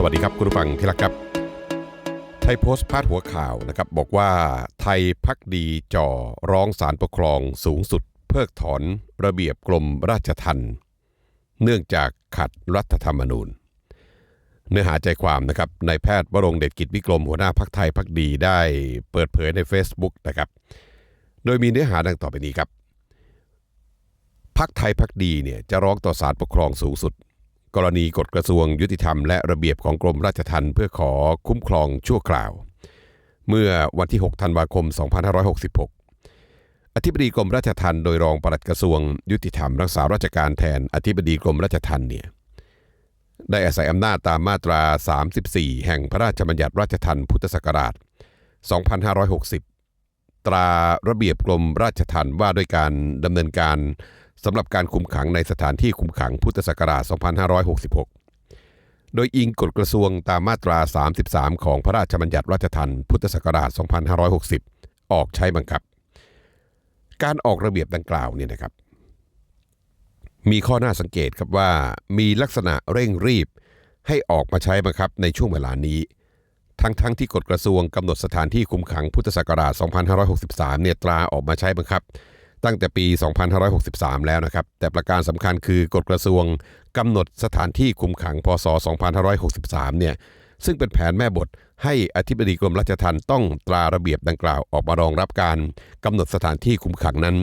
สวัสดีครับคุณผู้ฟังที่รักครับ ไทยโพสต์พาดหัวข่าวนะครับ บอกว่าไทยพักดีจ่อร้องศาลปกครองสูงสุด เพิกถอนระเบียบกรมราชทัณฑ์เนื่องจากขัดรัฐธรรมนูญ เนื้อหาใจความนะครับนายแพทย์วรงเดชกิจวิกรมหัวหน้าพักไทยพักดีได้เปิดเผยใน Facebook นะครับ โดยมีเนื้อหาดังต่อไปนี้ครับพักไทยพักดีเนี่ยจะร้องต่อศาลปกครองสูงสุด กรณีกฎกระทรวงยุติธรรมและระเบียบของกรมราชทัณฑ์เพื่อขอคุ้มครองชั่วคราว เมื่อวันที่ 6 ธันวาคม 2566 อธิบดีกรมราชทัณฑ์โดยรองปลัดกระทรวงยุติธรรมรักษาราชการแทนอธิบดีกรมราชทัณฑ์เนี่ยได้อาศัยอำนาจตามมาตรา 34 แห่งพระราชบัญญัติราชทัณฑ์พุทธศักราช 2560 ตราระเบียบกรมราชทัณฑ์ว่าด้วยการดำเนินการ สำหรับการคุมขังในสถานที่คุมขังพุทธศักราช 2566 โดยอิงกฎกระทรวงตามมาตรา 33 ของพระราชบัญญัติราชทัณฑ์พุทธศักราช 2560 ออกใช้บังคับ การออกระเบียบดังกล่าวเนี่ยนะครับ มีข้อน่าสังเกตครับว่ามีลักษณะเร่งรีบให้ออกมาใช้บังคับในช่วงเวลานี้ทั้งๆทที่กฎกระทรวงกำหนดสถานที่คุมขังพุทธศักราช 2563 เนี่ยตราออกมาใช้บังคับ ตั้งแต่ปี 2563 แล้วนะครับ แต่ประการสำคัญคือกฎกระทรวงกำหนดสถานที่คุมขัง พศ 2563 เนี่ย ซึ่งเป็นแผนแม่บทให้อธิบดีกรมราชทัณฑ์ต้องตราระเบียบดังกล่าวออกมารองรับการกำหนดสถานที่คุมขังนั้น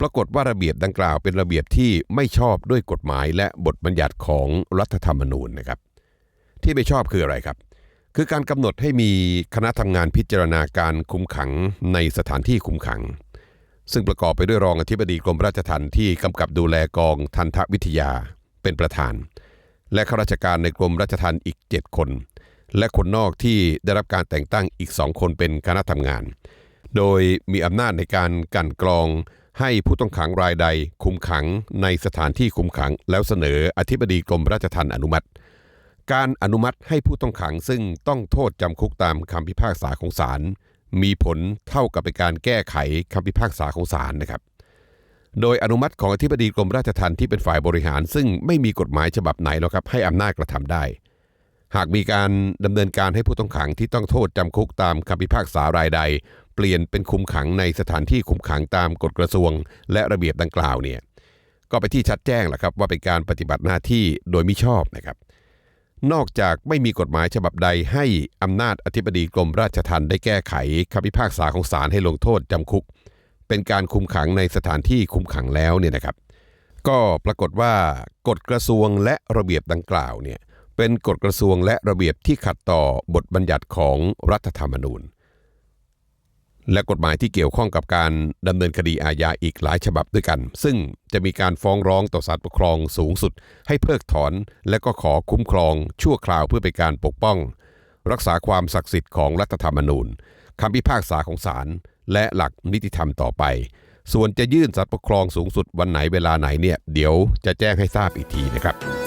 ปรากฏว่าระเบียบดังกล่าวเป็นระเบียบที่ไม่ชอบด้วยกฎหมาย และบทบัญญัติของรัฐธรรมนูญนะครับ ที่ไม่ชอบคืออะไรครับ คือการกำหนดให้มีคณะทำงานพิจารณาการคุมขังในสถานที่คุมขัง ซึ่งประกอบไปด้วยรองอธิบดีกรมราชทัณฑ์ที่กำกับดูแลกองทันทวิทยาเป็นประธาน และข้าราชการในกรมราชทัณฑ์อีก 7 คน และคนนอกที่ได้รับการแต่งตั้งอีกสองคนเป็นคณะทำงาน โดยมีอำนาจในการกันกรองให้ผู้ต้องขังรายใดคุมขังในสถานที่คุมขัง แล้วเสนออธิบดีกรมราชทัณฑ์อนุมัติ การอนุมัติให้ผู้ต้องขังซึ่งต้องโทษจำคุกตามคำพิพากษาของศาล มีผลเท่ากับเป็นการแก้ไขคำพิพากษาของศาลนะครับ โดยอนุมัติของอธิบดีกรมราชทัณฑ์ที่เป็นฝ่ายบริหาร ซึ่งไม่มีกฎหมายฉบับไหนหรอกครับให้อำนาจกระทำได้ หากมีการดำเนินการให้ผู้ต้องขังที่ต้องโทษจำคุกตามคำพิพากษารายใด เปลี่ยนเป็นคุมขังในสถานที่คุมขังตามกฎกระทรวง และระเบียบดังกล่าวเนี่ยก็ไปที่ชัดแจ้งแหละครับว่าเป็นการปฏิบัติหน้าที่โดยมิชอบนะครับ นอกจากไม่มีกฎหมายฉบับใดให้อำนาจอธิบดีกรมราชทัณฑ์ได้แก้ไขคำพิพากษาของศาลให้ลงโทษจำคุก เป็นการคุมขังในสถานที่คุมขังแล้วเนี่ยนะครับ ก็ปรากฏว่ากฎกระทรวงและระเบียบดังกล่าวเนี่ยเป็นกฎกระทรวงและระเบียบที่ขัดต่อบทบัญญัติของรัฐธรรมนูญ และกฎหมายที่เกี่ยวข้องกับการดำเนินคดีอาญาอีกหลายฉบับด้วยกัน ซึ่งจะมีการฟ้องร้องต่อศาลปกครองสูงสุด ให้เพิกถอน และก็ขอคุ้มครองชั่วคราวเพื่อเป็นการปกป้อง รักษาความศักดิ์สิทธิ์ของรัฐธรรมนูญคำพิพากษาของศาลและหลักนิติธรรมต่อไป ส่วนจะยื่นศาลปกครองสูงสุดวันไหนเวลาไหนเนี่ยเดี๋ยวจะแจ้งให้ทราบอีกทีนะครับ